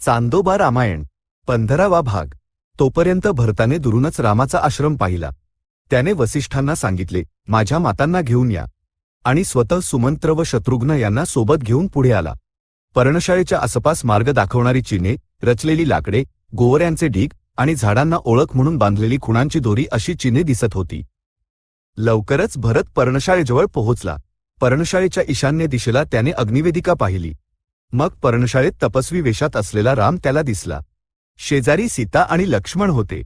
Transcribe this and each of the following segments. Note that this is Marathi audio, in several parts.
चांदोबा रामायण पंधरावा भाग. तोपर्यंत भरताने दुरूनच रामाचा आश्रम पाहिला. त्याने वसिष्ठांना सांगितले माझ्या मातांना घेऊन या. आणि स्वतः सुमंत्र व शत्रुघ्न यांना सोबत घेऊन पुढे आला. पर्णशाळेच्या आसपास मार्ग दाखवणारी चिन्हे रचलेली लाकडे गोवऱ्यांचे ढीग आणि झाडांना ओळख म्हणून बांधलेली खुणांची दोरी अशी चिन्हे दिसत होती. लवकरच भरत पर्णशाळेजवळ पोहोचला. पर्णशाळेच्या ईशान्य दिशेला त्याने अग्निवेदिका पाहिली. मग पर्णशाळेत तपस्वी वेशात असलेला राम त्याला दिसला. शेजारी सीता आणि लक्ष्मण होते.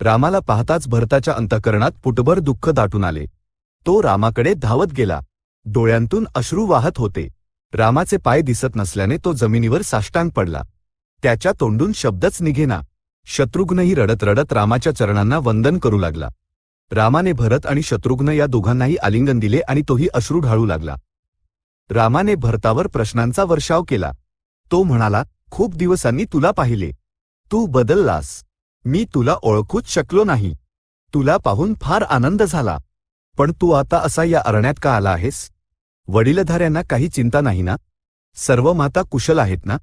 रामाला पाहताच भरताच्या अंतकरणात पुटभर दुःख दाटून आले. तो रामाकडे धावत गेला. डोळ्यांतून अश्रू वाहत होते. रामाचे पाय दिसत नसल्याने तो जमिनीवर साष्टांग पडला. त्याच्या तोंडून शब्दच निघेना. शत्रुघ्नही रडत रडत रामाच्या चरणांना वंदन करू लागला. रामाने भरत आणि शत्रुघ्न या दोघांनाही आलिंगन दिले आणि तोही अश्रू ढाळू लागला. रामाने भरतावर प्रश्नांचा वर्षाव केला. तो म्हणाला खूप दिवसांनी तुला पाहिले. तू बदललास. मी तुला ओळखूच शकलो नाही. तुला पाहून फार आनंद झाला. पण तू आता असा या अरण्यात का आला आहेस? वडीलधाऱ्यांना काही चिंता नाही ना? सर्व माता कुशल आहेत ना?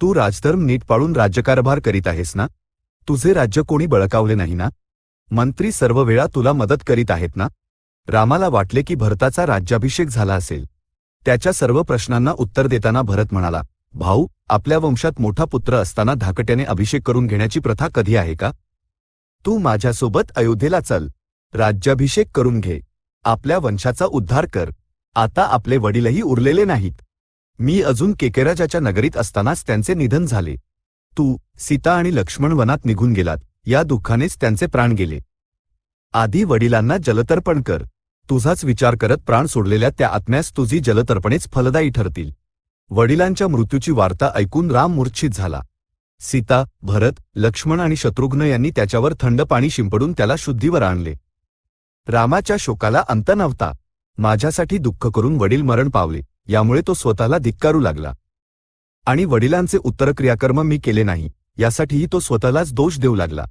तू राजधर्म नीट पाळून राज्यकारभार करीत आहेस ना? तुझे राज्य कोणी बळकावले नाही ना? मंत्री सर्व वेळा तुला मदत करीत आहेत ना? रामाला वाटले की भरताचा राज्याभिषेक झाला असेल. त्याच्या सर्व प्रश्नांना उत्तर देताना भरत म्हणाला भाऊ आपल्या वंशात मोठा पुत्र असताना धाकट्याने अभिषेक करून घेण्याची प्रथा कधी आहे का? तू माझ्यासोबत अयोध्येला चल राज्याभिषेक करून घे आपल्या वंशाचा उद्धार कर आता आपले वडीलही उरलेले नाहीत. मी अजून केकेराजाच्या नगरीत असतानाच त्यांचे निधन झाले. तू सीता आणि लक्ष्मण वनात निघून गेलात या दुःखानेच त्यांचे प्राण गेले. आधी वडिलांना जलतर्पण कर. तुझाच विचार करत प्राण सोडलेल्या त्या आत्म्यास तुझी जलतर्पणेच फलदायी ठरतील. वडिलांच्या मृत्यूची वार्ता ऐकून राम मूर्छित झाला. सीता भरत लक्ष्मण आणि शत्रुघ्न यांनी त्याच्यावर थंड पाणी शिंपडून त्याला शुद्धीवर आणले. रामाच्या शोकाला अंत नव्हता. माझ्यासाठी दुःख करून वडील मरण पावले यामुळे तो स्वतःला धिक्कारू लागला. आणि वडिलांचे उत्तरक्रियाकर्म मी केले नाही यासाठीही तो स्वतःलाच दोष देऊ लागला.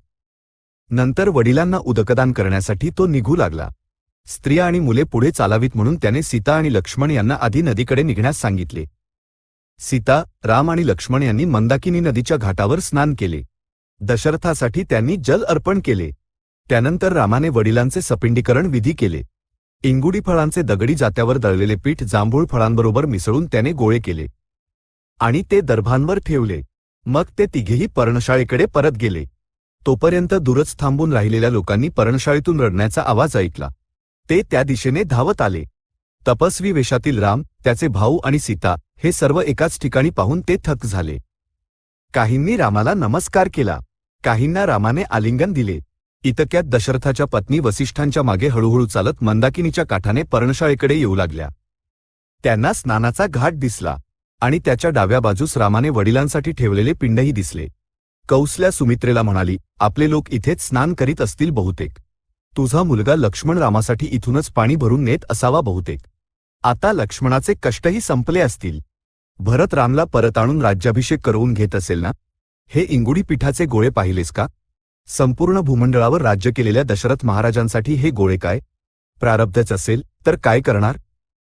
नंतर वडिलांना उदकदान करण्यासाठी तो निघू लागला. स्त्रिया आणि मुले पुढे चालावीत म्हणून त्याने सीता आणि लक्ष्मण यांना आधी नदीकडे निघण्यास सांगितले. सीता राम आणि लक्ष्मण यांनी मंदाकिनी नदीच्या घाटावर स्नान केले. दशरथासाठी त्यांनी जल अर्पण केले. त्यानंतर रामाने वडिलांचे सपिंडीकरण विधी केले. इंगुडी फळांचे दगडी जात्यावर दळलेले पीठ जांभूळ फळांबरोबर मिसळून त्याने गोळे केले. आणि ते दर्भांवर ठेवले. मग ते तिघेही पर्णशाळेकडे परत गेले. तोपर्यंत दूरच थांबून राहिलेल्या लोकांनी पर्णशाळेतून रडण्याचा आवाज ऐकला. ते त्या दिशेने धावत आले. तपस्वी वेशातील राम त्याचे भाऊ आणि सीता हे सर्व एकाच ठिकाणी पाहून ते थक झाले. काहींनी रामाला नमस्कार केला. काहींना रामाने आलिंगन दिले. इतक्यात दशरथाच्या पत्नी वसिष्ठांच्या मागे हळूहळू चालत मंदाकिनीच्या काठाने पर्णशाळेकडे येऊ लागल्या. त्यांना स्नानाचा घाट दिसला आणि त्याच्या डाव्या बाजूस रामाने वडिलांसाठी ठेवलेले पिंडही दिसले. कौसल्या सुमित्रेला म्हणाली आपले लोक इथेच स्नान करीत असतील बहुतेक. तुझा मुलगा लक्ष्मण रामासाठी इथूनच पाणी भरून नेत असावा बहुतेक. आता लक्ष्मणाचे कष्टही संपले असतील. भरत रामला परत आणून राज्याभिषेक करवून घेत असेल ना? हे इंगुडी पिठाचे गोळे पाहिलेस का? संपूर्ण भूमंडळावर राज्य केलेल्या दशरथ महाराजांसाठी हे गोळे काय? प्रारब्धच असेल तर काय करणार?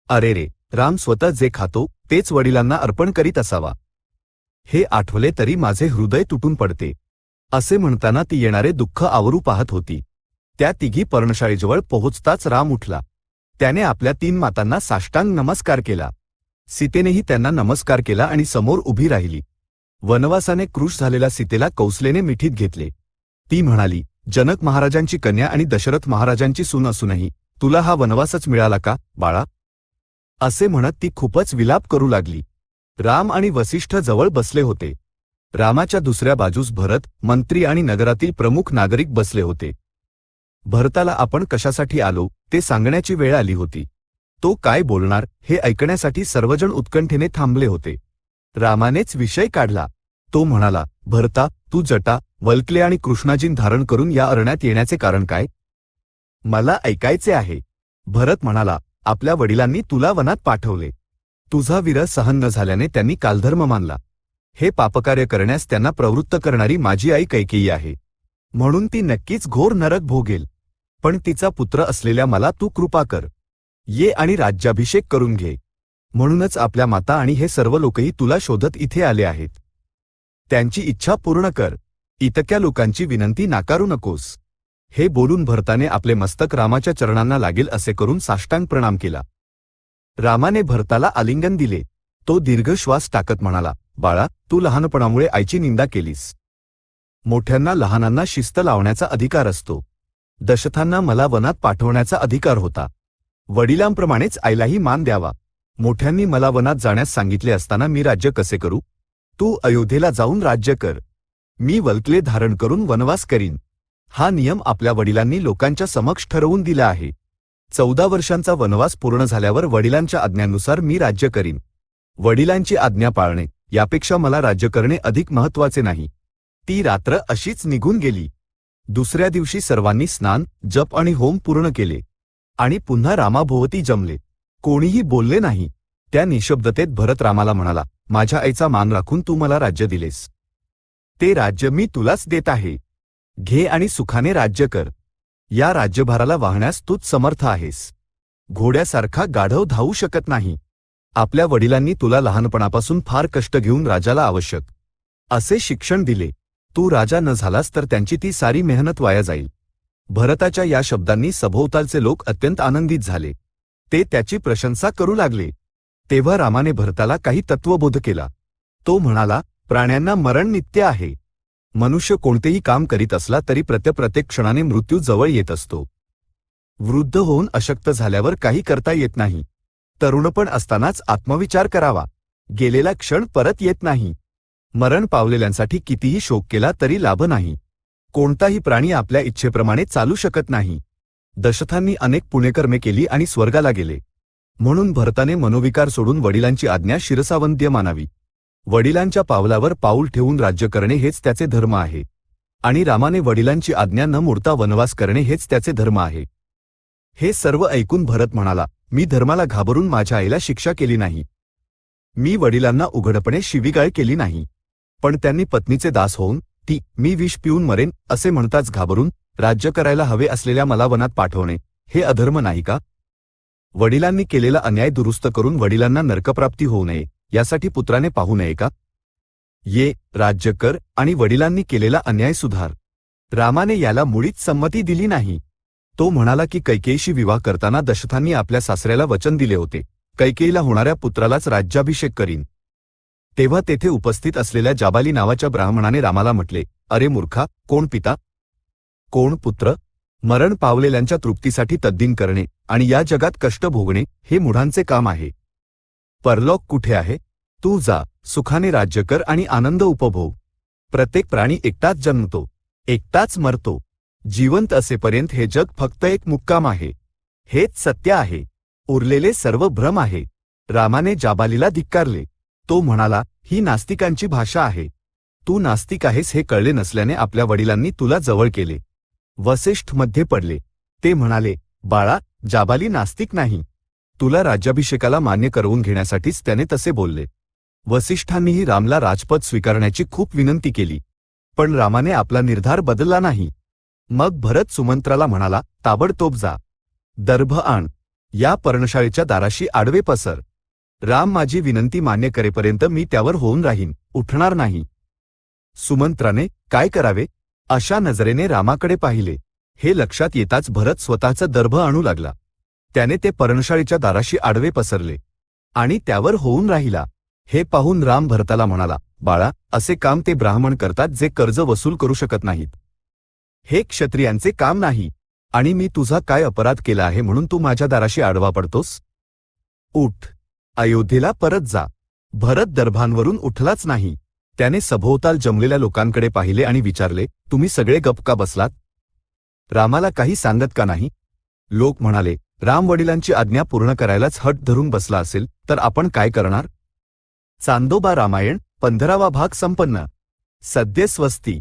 अरे रे राम स्वतः जे खातो तेच वडिलांना अर्पण करीत असावा. हे आठवले तरी माझे हृदय तुटून पडते. असे म्हणताना ती येणारे दुःख आवरू पाहत होती. त्या तिघी पर्णशाळेजवळ पोहोचताच राम उठला. त्याने आपल्या तीन मातांना साष्टांग नमस्कार केला. सीतेनेही त्यांना नमस्कार केला आणि समोर उभी राहिली. वनवासाने क्रुश झालेल्या सीतेला कौसलेने मिठीत घेतले. ती म्हणाली जनक महाराजांची कन्या आणि दशरथ महाराजांची सून असूनही तुला हा वनवासच मिळाला का बाळा असे म्हणत ती खूपच विलाप करू लागली. राम आणि वसिष्ठ जवळ बसले होते. रामाच्या दुसऱ्या बाजूस भरत मंत्री आणि नगरातील प्रमुख नागरिक बसले होते. भरताला आपण कशासाठी आलो ते सांगण्याची वेळ आली होती. तो काय बोलणार हे ऐकण्यासाठी सर्वजण उत्कंठेने थांबले होते. रामानेच विषय काढला. तो म्हणाला भरता तू जटा वल्कले आणि कृष्णाजीन धारण करून या अरण्यात येण्याचे कारण काय? मला ऐकायचे आहे. भरत म्हणाला आपल्या वडिलांनी तुला वनात पाठवले. तुझा विरह सहन न झाल्याने त्यांनी कालधर्म मानला. हे पापकार्य करण्यास त्यांना प्रवृत्त करणारी माझी आई कैकेयी आहे. म्हणून ती नक्कीच घोर नरक भोगेल. पण तिचा पुत्र असलेल्या मला तू कृपा कर. ये आणि राज्याभिषेक करून घे. म्हणूनच आपल्या माता आणि हे सर्व लोकही तुला शोधत इथे आले आहेत. त्यांची इच्छा पूर्ण कर. इतक्या लोकांची विनंती नाकारू नकोस. हे बोलून भरताने आपले मस्तक रामाच्या चरणांना लागेल असे करून साष्टांग प्रणाम केला. रामाने भरताला आलिंगन दिले. तो दीर्घ श्वास टाकत म्हणाला बाळा तू लहानपणामुळे आईची निंदा केलीस. मोठ्यांना लहानांना शिस्त लावण्याचा अधिकार असतो. दशथांना मला वनात पाठवण्याचा अधिकार होता. वडिलांप्रमाणेच आईलाही मान द्यावा. मोठ्यांनी मला वनात जाण्यास सांगितले असताना मी राज्य कसे करू? तू अयोध्येला जाऊन राज्य कर. मी वल्कले धारण करून वनवास करीन. हा नियम आपल्या वडिलांनी लोकांच्या समक्ष ठरवून दिला आहे. चौदा वर्षांचा वनवास पूर्ण झाल्यावर वडिलांच्या आज्ञानुसार मी राज्य करीन. वडिलांची आज्ञा पाळणे यापेक्षा मला राज्य करणे अधिक महत्त्वाचे नाही. ती रात्र अशीच निघून गेली. दुसऱ्या दिवशी सर्वांनी स्नान जप आणि होम पूर्ण केले. आणि पुन्हा रामाभोवती जमले. कोणीही बोलले नाही. त्या निशब्दतेत भरत रामाला म्हणाला माझ्या आईचा मान राखून तू मला राज्य दिलेस. ते राज्य मी तुलाच देत आहे. घे आणि सुखाने राज्य कर. या राज्यभाराला वाहण्यास तूच समर्थ आहेस. घोड्यासारखा गाढव धावू शकत नाही. आपल्या वडिलांनी तुला लहानपणापासून फार कष्ट घेऊन राजाला आवश्यक. असे शिक्षण दिले. तू राजा न झालास तर त्यांची ती सारी मेहनत वाया जाईल. भरताच्या या शब्दांनी सभोवतालचे लोक अत्यंत आनंदित झाले. ते त्याची प्रशंसा करू लागले. तेव्हा रामाने भरताला काही तत्वबोध केला. तो म्हणाला प्राण्यांना मरण नित्य आहे. मनुष्य कोणतेही काम करीत असला तरी प्रत्यप्रत्येक क्षणाने मृत्यू जवळ येत असतो. वृद्ध होऊन अशक्त झाल्यावर काही करता येत नाही. तरुणपण असतानाच आत्मविचार करावा. गेलेला क्षण परत येत नाही. मरण पावलेल्यांसाठी कितीही शोक केला तरी लाभ नाही. कोणताही प्राणी आपल्या इच्छेप्रमाणे चालू शकत नाही. दशथांनी अनेक पुणेकर्मे केली आणि स्वर्गाला गेले. म्हणून भरताने मनोविकार सोडून वडिलांची आज्ञा शिरसावंत्य मानावी. वडिलांच्या पावलावर पाऊल ठेवून राज्य करणे हेच त्याचे धर्म आहे. आणि रामाने वडिलांची आज्ञा न मोडता वनवास करणे हेच त्याचे धर्म आहे. हे सर्व ऐकून भरत म्हणाला मी धर्माला घाबरून माझ्या आईला शिक्षा केली नाही. मी वडिलांना उघडपणे शिवीगाळ केली नाही. पण त्यांनी पत्नीचे दास होऊन ती मी विष पिऊन मरेन असे म्हणताच घाबरून राज्य करायला हवे असलेल्या मला वनात पाठवणे हे अधर्म नाही का? वडिलांनी केलेला अन्याय दुरुस्त करून वडिलांना नरकप्राप्ती होऊ नये यासाठी पुत्राने पाहू नये का? ये राज्य कर आणि वडिलांनी केलेला अन्याय सुधार. रामाने याला मुळीच संमती दिली नाही. तो म्हणाला की कैकेयीशी विवाह करताना दशथांनी आपल्या सासऱ्याला वचन दिले होते. कैकेयीला होणाऱ्या पुत्रालाच राज्याभिषेक करीन. तेव्हा तेथे उपस्थित असलेल्या जाबाली नावाच्या ब्राह्मणाने रामाला म्हटले अरे मूर्खा कोण पिता? कोण पुत्र? मरण पावलेल्यांच्या तृप्तीसाठी तद्दीन करणे आणि या जगात कष्ट भोगणे हे मुढांचे काम आहे. परलोक कुठे आहे? तू जा सुखाने राज्य कर आणि आनंद उपभोग. प्रत्येक प्राणी एकटाच जन्मतो एकटाच मरतो. जिवंत असेपर्यंत हे जग फक्त एक मुक्काम आहे. हेच सत्य आहे. उरलेले सर्व भ्रम आहे. रामाने जाबालीला धिक्कारले. तो म्हणाला ही नास्तिकांची भाषा आहे. तू नास्तिक आहेस हे कळले नसल्याने आपल्या वडिलांनी तुला जवळ केले. वसिष्ठमध्ये पडले. ते म्हणाले बाळा जाबाली नास्तिक नाही. तुला राज्याभिषेकाला मान्य करवून घेण्यासाठीच त्याने तसे बोलले. वसिष्ठांनीही रामला राजपद स्वीकारण्याची खूप विनंती केली. पण रामाने आपला निर्धार बदलला नाही. मग भरत सुमंत्राला म्हणाला ताबडतोब जा. दर्भ आण. या पर्णशाळेच्या दाराशी आडवे पसर. राम माझी विनंती मान्य करेपर्यंत मी त्यावर होऊन राहीन उठणार नाही. सुमंत्राने काय करावे? अशा नजरेने रामाकडे पाहिले. हे लक्षात येताच भरत स्वतःचा दर्भ आणू लागला. त्याने ते पर्णशाळेच्या दाराशी आडवे पसरले. आणि त्यावर होऊन राहिला. हे पाहून राम भरताला म्हणाला बाळा असे काम ते ब्राह्मण करतात जे कर्ज वसूल करू शकत नाहीत. हे क्षत्रियांचे काम नाही. आणि मी तुझा काय अपराध केला आहे म्हणून तू माझ्या दाराशी आडवा पडतोस? उठ. अयोध्येला परत जा. भरत दर्भांवरून उठलाच नाही. त्याने सभोवताल जमलेल्या लोकांकडे पाहिले आणि विचारले तुम्ही सगळे गप का बसलात? रामाला काही सांगत का नाही? लोक म्हणाले राम वडिलांची आज्ञा पूर्ण करायलाच हट धरून बसला असेल तर आपण काय करणार? चांदोबा रामायण पंधरावा भाग संपन्न. सद्य स्वस्ती